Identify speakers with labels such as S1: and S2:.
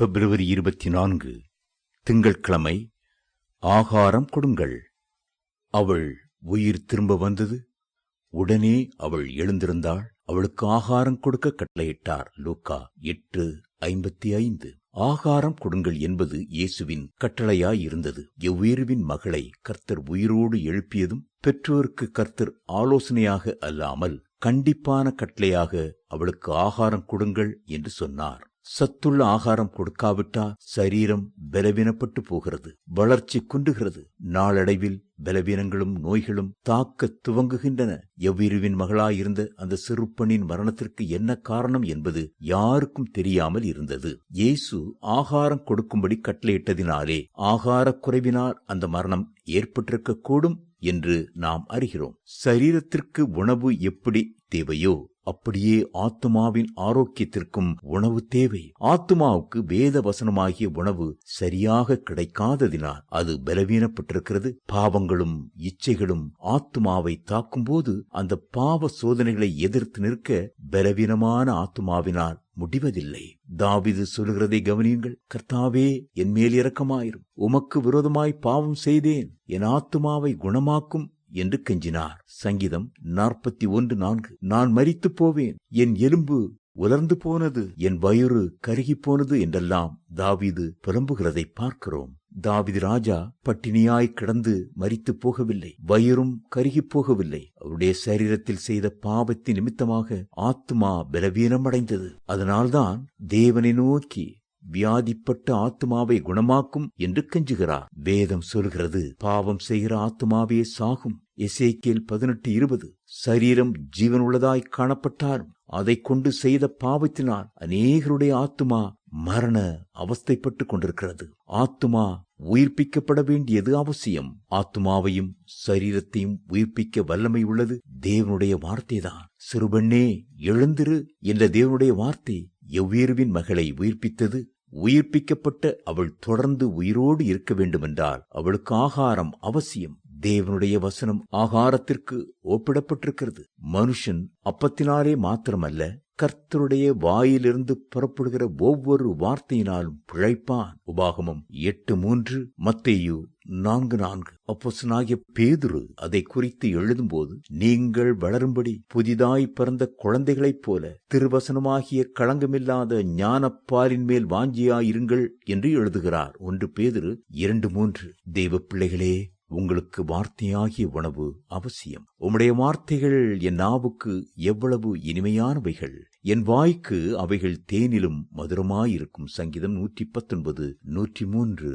S1: பிப்ரவரி இருபத்தி நான்கு திங்கட்கிழமை ஆகாரம் கொடுங்கள். அவள் உயிர் திரும்ப வந்தது. உடனே அவள் எழுந்திருந்தாள். அவளுக்கு ஆகாரம் கொடுக்க கட்டளையிட்டார். லூக்கா எட்டு ஐம்பத்தி ஐந்து. ஆகாரம் கொடுங்கள் என்பது இயேசுவின் கட்டளையாயிருந்தது. எவ்வுயிருவின் மகளை கர்த்தர் உயிரோடு எழுப்பியதும் பெற்றோருக்கு கர்த்தர் ஆலோசனையாக அல்லாமல் கண்டிப்பான கட்டளையாக அவளுக்கு ஆகாரம் கொடுங்கள் என்று சொன்னார். சத்துள்ள ஆகாரம் கொடுக்காவிட்டா சரீரம் பலவீனப்பட்டு போகிறது. வளர்ச்சி குன்றுகிறது. நாளடைவில் பலவீனங்களும் நோய்களும் தாக்க துவங்குகின்றன. எவ்விருவின் மகளாயிருந்த அந்த சிறுப்பனின் மரணத்திற்கு என்ன காரணம் என்பது யாருக்கும் தெரியாமல் இருந்தது. இயேசு ஆகாரம் கொடுக்கும்படி கட்டளையிட்டதினாலே ஆகாரக் குறைவினால் அந்த மரணம் ஏற்பட்டிருக்க கூடும் என்று நாம் அறிகிறோம். சரீரத்திற்கு உணவு எப்படி தேவையோ அப்படியே ஆத்துமாவின் ஆரோக்கியத்திற்கும் உணவு தேவை. ஆத்துமாவுக்கு வேத வசனமாகிய உணவு சரியாக கிடைக்காததினால் அது பலவீனப்பட்டிருக்கிறது. பாவங்களும் இச்சைகளும் ஆத்துமாவை தாக்கும்போது அந்த பாவ சோதனைகளை எதிர்த்து நிற்க பலவீனமான ஆத்துமாவினால் முடிவதில்லை. தாவிது சொல்கிறதை கவனியுங்கள். கர்த்தாவே என் மேல் இரக்கமாயிரும். உமக்கு விரோதமாய் பாவம் செய்தேன். என் ஆத்துமாவை குணமாக்கும் என்று கெஞ்சினார். சங்கீதம் நாற்பத்தி ஒன்று நான்கு. நான் மறித்து போவேன். என் எலும்பு உலர்ந்து போனது. என் வயிறு கருகி போனது என்றெல்லாம் தாவிது புலம்புகிறதை பார்க்கிறோம். தாவிது ராஜா பட்டினியாய் கிடந்து மறித்து போகவில்லை. வயிறும் கருகி போகவில்லை. அவருடைய சரீரத்தில் செய்த பாவத்தின் நிமித்தமாக ஆத்மா பலவீனமடைந்தது. அதனால்தான் தேவனை நோக்கி வியாதிப்பட்ட ஆத்மாவை குணமாக்கும் என்று கெஞ்சுகிறார். வேதம் சொல்கிறது பாவம் செய்கிற ஆத்மாவே சாகும். எசேக்கியல் பதினெட்டு இருபது சரீரம் ஜீவனுள்ளதாய் காணப்பட்டாலும் அதை கொண்டு செய்த பாவத்தினால் அநேகருடைய ஆத்துமா மரண அவஸ்தைப்பட்டுக் கொண்டிருக்கிறது. ஆத்துமா உயிர்ப்பிக்கப்பட வேண்டியது அவசியம். ஆத்மாவையும் சரீரத்தையும் உயிர்ப்பிக்க வல்லமை உள்ளது. தேவனுடைய வார்த்தைதான். சிறுபெண்ணே எழுந்திரு என்ற தேவனுடைய வார்த்தை எவ்வியருவின் மகளை உயிர்ப்பித்தது? உயிர்ப்பிக்கப்பட்ட அவள் தொடர்ந்து உயிரோடு இருக்க வேண்டுமென்றால் அவளுக்கு ஆகாரம் அவசியம். தேவனுடைய வசனம் ஆகாரத்திற்கு ஒப்பிடப்பட்டிருக்கிறது. மனுஷன் அப்பத்தினாலே மாத்திரமல்ல கர்த்தருடைய வாயிலிருந்து புறப்படுகிற ஒவ்வொரு வார்த்தையினாலும் பிழைப்பான். உபாகமம் எட்டு மூன்று மத்தேயு நான்கு நான்கு. அப்போசனாகிய பேதுரு அதை குறித்து எழுதும்போது நீங்கள் வளரும்படி புதிதாய் பிறந்த குழந்தைகளைப் போல திருவசனமாகிய களங்கமில்லாத ஞானப்பாலின் மேல் வாஞ்சியாயிருங்கள் என்று எழுதுகிறார். ஒன்று பேதுரு இரண்டு மூன்று. தெய்வ பிள்ளைகளே உங்களுக்கு வார்த்தையாகிய உணவு அவசியம். உம்முடைய வார்த்தைகள் என் நாவுக்கு எவ்வளவு இனிமையானவைகள். என் வாய்க்கு அவைகள் தேனிலும் மதுரமாயிருக்கும் சங்கீதம் நூற்றி பத்தொன்பது நூற்றி மூன்று